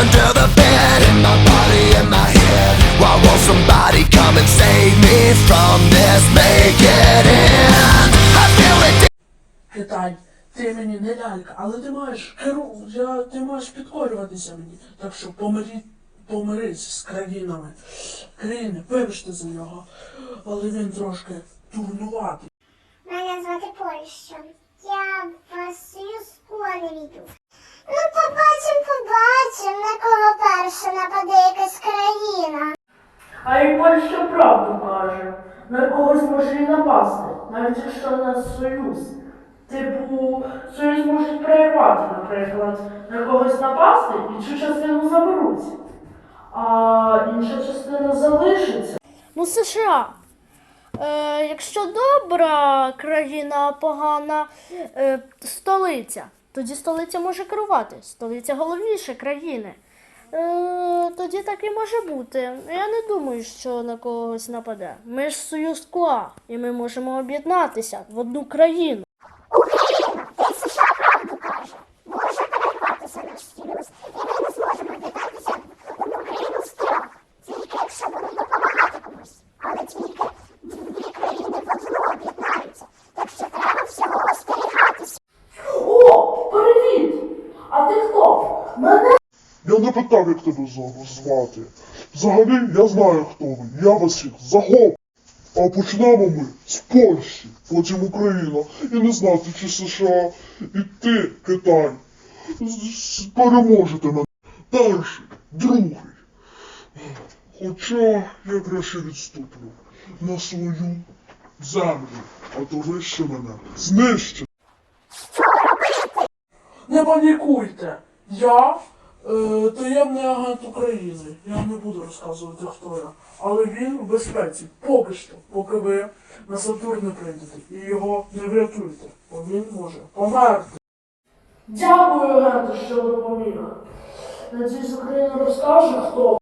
under the bed, in my body, in my head. Why won't somebody come and save me from this? Make it end. I feel it. Ти мені не лялька, але ти маєш керу, я, ти маєш підкорюватися мені. Так що помирі, помирись з країнами. Країни, вибачте за нього, але він трошки дурнуватий. Мене звати Польща. Я кого нападе якась країна. А і Польща правду каже. На когось може і напасти, навіть якщо у нас союз. Типу, союз можуть перервати, наприклад, на когось напасти і цю частину заберуть. А інша частина залишиться. Ну, США. Е, якщо добра країна, а погана е, столиця, тоді столиця може керувати. Столиця головніше країни. Е, тоді так і може бути. Я не думаю, що на когось нападе. Ми ж союз КУА, і ми можемо об'єднатися в одну країну. Мене Я не питав, як тебе звати. Взагалі, я знаю, хто ви. Я вас всіх захоплю. А почнемо ми з Польщі, потім Україна. І не знати, чи США і ти, Китай, переможете мене. Перший, другий. Хоча я краще відступлю на свою землю, а то ви ще мене знищите. Не панікуйте! Я таємний агент України. Я не буду розказувати, хто я. Але він в безпеці. Поки що, поки ви на Сатурн не прийдете і його не врятуєте, бо він може померти. дякую, агенту, що допоміг. Надіюсь, Україна розкаже, хто